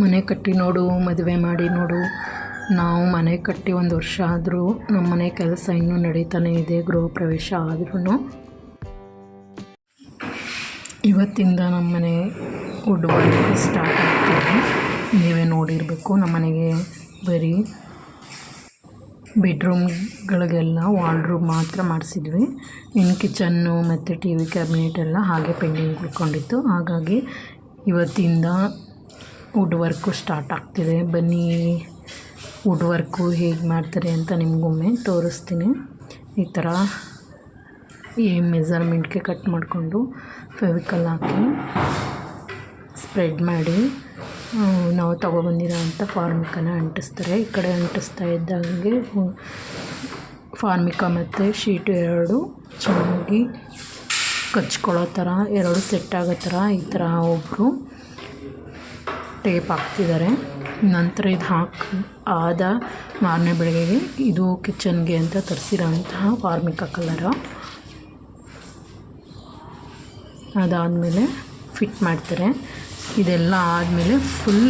ಮನೆ ಕಟ್ಟಿ ನೋಡು, ಮದುವೆ ಮಾಡಿ ನೋಡು. ನಾವು ಮನೆ ಕಟ್ಟಿ ಒಂದು ವರ್ಷ ಆದರೂ ನಮ್ಮ ಮನೆ ಕೆಲಸ ಇನ್ನೂ ನಡೀತಾನೆ ಇದೆ, ಗೃಹ ಪ್ರವೇಶ ಆದ್ರೂ ಇವತ್ತಿಂದ ನಮ್ಮ ಮನೆ ವರ್ಕ್ ಸ್ಟಾರ್ಟ್ ಆಗ್ತಿದೆ. ನೀವೇ ನೋಡಿರಬೇಕು ನಮ್ಮ ಮನೆಗೆ ಬರೀ ಬೆಡ್ರೂಮ್ಗಳಿಗೆಲ್ಲ ವಾಲ್ ರೂಮ್ ಮಾತ್ರ ಮಾಡಿಸಿದ್ವಿ. ಇನ್ನು ಕಿಚನ್ನು ಮತ್ತು ಟಿ ವಿ ಕ್ಯಾಬಿನೆಟ್ ಎಲ್ಲ ಹಾಗೆ ಪೆಂಡಿಂಗ್ ಉಳ್ಕೊಂಡಿತ್ತು. ಹಾಗಾಗಿ ಇವತ್ತಿಂದ ವುಡ್ ವರ್ಕು ಸ್ಟಾರ್ಟ್ ಆಗ್ತಿದೆ. ಬನ್ನಿ ವುಡ್ ವರ್ಕು ಹೇಗೆ ಮಾಡ್ತಾರೆ ಅಂತ ನಿಮಗೊಮ್ಮೆ ತೋರಿಸ್ತೀನಿ. ಈ ಥರ ಈ ಮೆಸರ್ಮೆಂಟ್ಗೆ ಕಟ್ ಮಾಡಿಕೊಂಡು ಫೆವಿಕಲ್ ಹಾಕಿ ಸ್ಪ್ರೆಡ್ ಮಾಡಿ ನಾವು ತೊಗೊಬಂದಿರೋ ಅಂಥ ಫಾರ್ಮಿಕನ ಅಂಟಿಸ್ತಾರೆ. ಈ ಕಡೆ ಅಂಟಿಸ್ತಾ ಇದ್ದಂಗೆ ಫಾರ್ಮಿಕ ಮತ್ತು ಶೀಟು ಎರಡು ಚೆನ್ನಾಗಿ ಕಚ್ಕೊಳ್ಳೋ ಥರ ಎರಡು ಸೆಟ್ ಆಗೋ ಥರ ಈ ಥರ ಒಬ್ಬರು ಟೇಪ್ ಹಾಕ್ತಿದ್ದಾರೆ. ನಂತರ ಇದು ಹಾಕಿ, ಆದ ಮಾರನೇ ಬೆಳಗ್ಗೆಗೆ ಇದು ಕಿಚನ್ಗೆ ಅಂತ ತರಿಸಿರೋಂತಹ ಫಾರ್ಮಿಕ ಕಲರು. ಅದಾದಮೇಲೆ ಫಿಟ್ ಮಾಡ್ತಾರೆ. ಇದೆಲ್ಲ ಆದಮೇಲೆ ಫುಲ್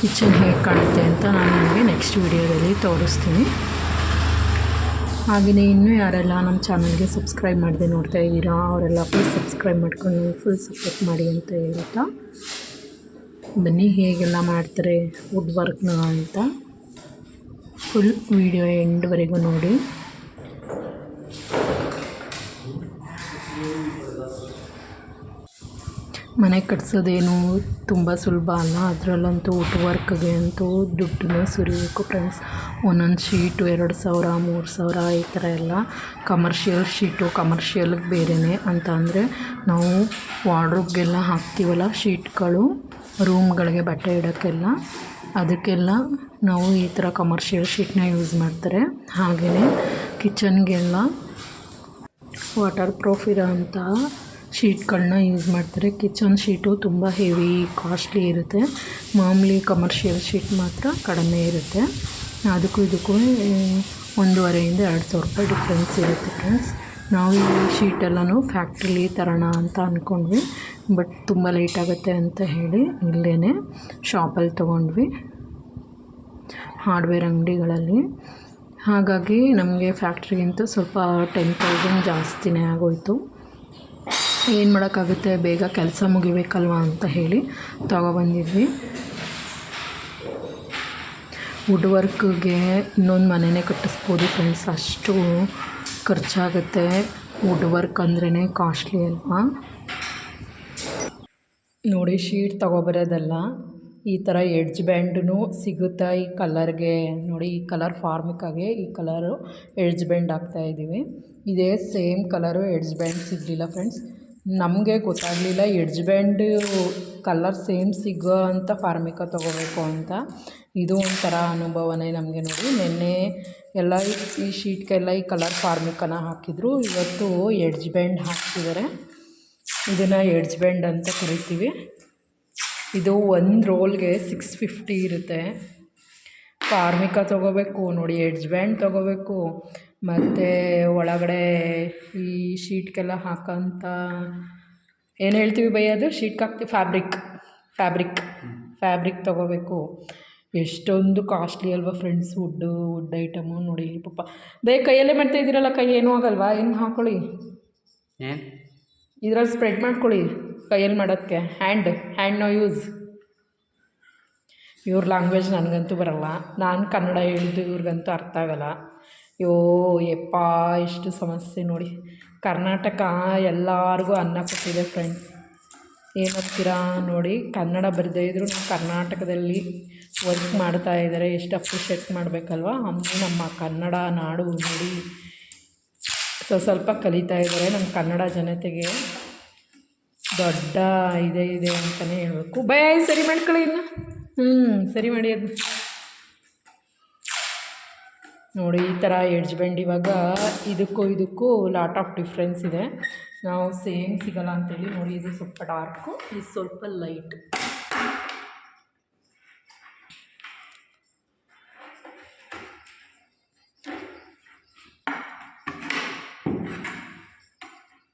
ಕಿಚನ್ ಹೇಗೆ ಕಾಣುತ್ತೆ ಅಂತ ನಾನು ನಿಮಗೆ ನೆಕ್ಸ್ಟ್ ವಿಡಿಯೋದಲ್ಲಿ ತೋರಿಸ್ತೀನಿ. ಹಾಗೆಯೇ ಇನ್ನೂ ಯಾರೆಲ್ಲ ನಮ್ಮ ಚಾನಲ್ಗೆ ಸಬ್ಸ್ಕ್ರೈಬ್ ಮಾಡಿದೆ ನೋಡ್ತಾ ಇದ್ದೀರಾ, ಅವರೆಲ್ಲ ಫುಲ್ ಸಬ್ಸ್ಕ್ರೈಬ್ ಮಾಡ್ಕೊಂಡು ಫುಲ್ ಸಪೋರ್ಟ್ ಮಾಡಿ ಅಂತ ಹೇಳ್ತಾ ಬನ್ನಿ, ಹೇಗೆಲ್ಲ ಮಾಡ್ತಾರೆ ವುಡ್ ವರ್ಕ್ನ ಅಂತ. ಫುಲ್ ವಿಡಿಯೋ ಎಂಡ್ವರೆಗೂ ನೋಡಿ. ಮನೆ ಕಟ್ಸೋದೇನು ತುಂಬ ಸುಲಭ ಅಲ್ಲ? ಅದರಲ್ಲಂತೂ ವುಡ್ ವರ್ಕ್ಗೆ ಅಂತೂ ದುಡ್ಡನ್ನ ಸುರಿಬೇಕು ಫ್ರೆಂಡ್ಸ್ ಒಂದೊಂದು ಶೀಟು ಎರಡು ಸಾವಿರ, ಮೂರು ಸಾವಿರ ಈ ಥರ ಎಲ್ಲ. ಕಮರ್ಷಿಯಲ್ ಶೀಟು ಕಮರ್ಷಿಯಲ್ಗೆ ಬೇರೆಯೇ ಅಂತ ಅಂದರೆ ನಾವು ವಾರ್ಡ್ರೋಬ್ಗೆಲ್ಲ ಹಾಕ್ತೀವಲ್ಲ ಶೀಟ್ಗಳು ರೂಮ್ಗಳಿಗೆ ಬಟ್ಟೆ ಇಡೋಕ್ಕೆಲ್ಲ. ಅದಕ್ಕೆಲ್ಲ ನಾವು ಈ ಥರ ಕಮರ್ಷಿಯಲ್ ಶೀಟ್ನ ಯೂಸ್ ಮಾಡ್ತಾರೆ. ಹಾಗೆಯೇ ಕಿಚನ್ಗೆಲ್ಲ ವಾಟರ್ ಪ್ರೂಫ್ ಇರೋಂತಹ ಶೀಟ್ಗಳನ್ನ ಯೂಸ್ ಮಾಡ್ತಾರೆ. ಕಿಚನ್ ಶೀಟು ತುಂಬ ಹೆವಿ ಕಾಸ್ಟ್ಲಿ ಇರುತ್ತೆ. ಮಾಮೂಲಿ ಕಮರ್ಷಿಯಲ್ ಶೀಟ್ ಮಾತ್ರ ಕಡಿಮೆ ಇರುತ್ತೆ. ಅದಕ್ಕೂ ಇದಕ್ಕೂ ಒಂದೂವರೆಯಿಂದ ಎರಡು ಸಾವಿರ ರೂಪಾಯಿ ಡಿಫ್ರೆನ್ಸ್ ಇರುತ್ತೆ ಫ್ರೆಂಡ್ಸ್ ನಾವು ಈ ಶೀಟೆಲ್ಲನೂ ಫ್ಯಾಕ್ಟ್ರಿಲಿ ತರೋಣ ಅಂತ ಅಂದ್ಕೊಂಡ್ವಿ ಬಟ್ ತುಂಬ ಲೇಟ್ ಆಗುತ್ತೆ ಅಂತ ಹೇಳಿ ಇಲ್ಲೇ ಶಾಪಲ್ಲಿ ತೊಗೊಂಡ್ವಿ. ಹಾರ್ಡ್ವೇರ್ ಅಂಗಡಿಗಳಲ್ಲಿ. ಹಾಗಾಗಿ ನಮಗೆ ಫ್ಯಾಕ್ಟ್ರಿಗಿಂತ ಸ್ವಲ್ಪ ಟೆನ್ ತೌಸಂಡ್ ಜಾಸ್ತಿನೇ ಆಗೋಯಿತು. ಏನು ಮಾಡೋಕ್ಕಾಗುತ್ತೆ, ಬೇಗ ಕೆಲಸ ಮುಗಿಬೇಕಲ್ವಾ ಅಂತ ಹೇಳಿ ತಗೊಬಂದಿದ್ವಿ ವುಡ್ ವರ್ಕ್ಗೆ ಇನ್ನೊಂದು ಮನೆನೇ ಕಟ್ಟಿಸ್ಬೋದು ಫ್ರೆಂಡ್ಸ್ ಅಷ್ಟು ಖರ್ಚಾಗುತ್ತೆ ವುಡ್ ವರ್ಕ್ ಅಂದ್ರೇ ಕಾಸ್ಟ್ಲಿ ಅಲ್ವಾ? ನೋಡಿ ಶೀಟ್ ತಗೋಬರೋದಲ್ಲ. ಈ ಥರ ಎಡ್ಜ್ ಬ್ಯಾಂಡೂ ಸಿಗುತ್ತಾ ಈ ಕಲರ್ಗೆ ನೋಡಿ, ಈ ಕಲರ್ ಫಾರ್ಮಿಕ್ಕಾಗೆ ಈ ಕಲರು ಎಡ್ಜ್ ಬ್ಯಾಂಡ್ ಹಾಕ್ತಾಯಿದ್ದೀವಿ ಇದೇ ಸೇಮ್ ಕಲರು ಎಡ್ಜ್ ಬ್ಯಾಂಡ್ ಸಿಗಲಿಲ್ಲ ಫ್ರೆಂಡ್ಸ್ ನಮಗೆ ಗೊತ್ತಾಗಲಿಲ್ಲ ಎಡ್ಜ್ ಬ್ಯಾಂಡು ಕಲರ್ ಸೇಮ್ ಸಿಗೋ ಅಂತ ಫಾರ್ಮಿಕ ತೊಗೋಬೇಕು ಅಂತ. ಇದು ಒಂಥರ ಅನುಭವನೇ ನಮಗೆ ನೋಡಿ. ನಿನ್ನೆ ಎಲ್ಲ ಈ ಶೀಟ್ಗೆಲ್ಲ ಈ ಕಲರ್ ಫಾರ್ಮಿಕನ ಹಾಕಿದ್ರು. ಇವತ್ತು ಎಡ್ಜ್ ಬ್ಯಾಂಡ್ ಹಾಕ್ತಿದ್ದಾರೆ ಇದನ್ನು ಎಡ್ಜ್ ಬ್ಯಾಂಡ್ ಅಂತ ಕರಿತೀವಿ. ಇದು ಒಂದು ರೋಲ್ಗೆ ಸಿಕ್ಸ್ ಫಿಫ್ಟಿ ಇರುತ್ತೆ. ಫಾರ್ಮಿಕ ತೊಗೋಬೇಕು ನೋಡಿ ಎಡ್ಜ್ ಬ್ಯಾಂಡ್ ತೊಗೋಬೇಕು. ಮತ್ತು ಒಳಗಡೆ ಈ ಶೀಟ್ಗೆಲ್ಲ ಹಾಕೋಂಥ ಏನು ಹೇಳ್ತೀವಿ ಬೈ ಅದು? ಶೀಟ್ಗೆ ಹಾಕ್ತೀವಿ ಫ್ಯಾಬ್ರಿಕ್ ಫ್ಯಾಬ್ರಿಕ್ ಫ್ಯಾಬ್ರಿಕ್ ತೊಗೋಬೇಕು. ಎಷ್ಟೊಂದು ಕಾಸ್ಟ್ಲಿ ಅಲ್ವಾ ಫ್ರೆಂಡ್ಸ್ ವುಡ್ಡು ವುಡ್ ಐಟಮು ನೋಡಿ ಪಪ್ಪ ಪಾಪ. ಬೇ ಕೈಯಲ್ಲೇ ಮಾಡ್ತಾ ಇದ್ದೀರಲ್ಲ ಕೈ ಏನೂ ಆಗಲ್ವಾ? ಏನು ಹಾಕೊಳ್ಳಿ. ಏನು? ಇದ್ರಲ್ಲಿ ಸ್ಪ್ರೆಡ್ ಮಾಡ್ಕೊಳ್ಳಿ ಕೈಯಲ್ಲಿ ಮಾಡೋದಕ್ಕೆ ಹ್ಯಾಂಡ್ ಹ್ಯಾಂಡ್ ನೋ ಯೂಸ್ ಇವ್ರ ಲ್ಯಾಂಗ್ವೇಜ್ ನನಗಂತೂ ಬರಲ್ಲ. ನಾನು ಕನ್ನಡ ಹೇಳಿದ್ದು ಇವ್ರಿಗಂತೂ ಅರ್ಥ ಆಗಲ್ಲ. ಯೋ ಯಪ್ಪ ಎಷ್ಟು ಸಮಸ್ಯೆ ನೋಡಿ. ಕರ್ನಾಟಕ ಎಲ್ಲರಿಗೂ ಅನ್ನ ಕೊಟ್ಟಿದೆ ಫ್ರೆಂಡ್ಸ್ ಏನಂತೀರಾ ನೋಡಿ ಕನ್ನಡ ಬರದೇ ಇದ್ದರೂ ನಮ್ಮ ಕರ್ನಾಟಕದಲ್ಲಿ ವರ್ಕ್ ಮಾಡ್ತಾ ಇದ್ದಾರೆ. ಎಷ್ಟು ಅಪ್ರಿಷಿಯೇಟ್ ಮಾಡಬೇಕಲ್ವಾ? ಅಮ್ಮ ನಮ್ಮ ಕನ್ನಡ ನಾಡು ನೋಡಿ. ಸೊ ಸ್ವಲ್ಪ ಕಲಿತಾ ಇದ್ದಾರೆ ನಮ್ಮ ಕನ್ನಡ ಜನತೆಗೆ. ದೊಡ್ಡ ಇದೆ ಇದೆ ಅಂತಲೇ ಹೇಳಬೇಕು. ಭಯ ಸರಿ ಮಾಡ್ಕೊಳ್ಳಿ ಇನ್ನು ಹ್ಞೂ ಸರಿ ಮಾಡಿ ಅದು ನೋಡಿ ಈ ಥರ ಎಡ್ಜ್ ಬೆಂಡ್ ಇವಾಗ ಇದಕ್ಕೂ ಇದಕ್ಕೂ ಲಾಟ್ ಆಫ್ ಡಿಫ್ರೆನ್ಸ್ ಇದೆ. ನಾವು ಸೇಮ್ ಸಿಗಲ್ಲ ಅಂತೇಳಿ ನೋಡಿ ಇದು ಸ್ವಲ್ಪ ಡಾರ್ಕು ಇದು ಸ್ವಲ್ಪ ಲೈಟ್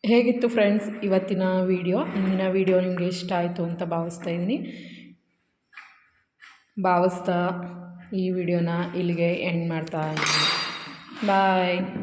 ಹೇಗಿತ್ತು ಫ್ರೆಂಡ್ಸ್ ಇವತ್ತಿನ ವಿಡಿಯೋ ಇಂದಿನ ವಿಡಿಯೋ ನಿಮಗೆ ಇಷ್ಟ ಆಯಿತು ಅಂತ ಭಾವಿಸ್ತಾ ಇದ್ದೀನಿ. ಭಾವಿಸ್ತಾ ಈ ವಿಡಿಯೋನ ಇಲ್ಲಿಗೆ ಎಂಡ್ ಮಾಡ್ತಾ ಇದ್ದೀನಿ. ಬಾಯ್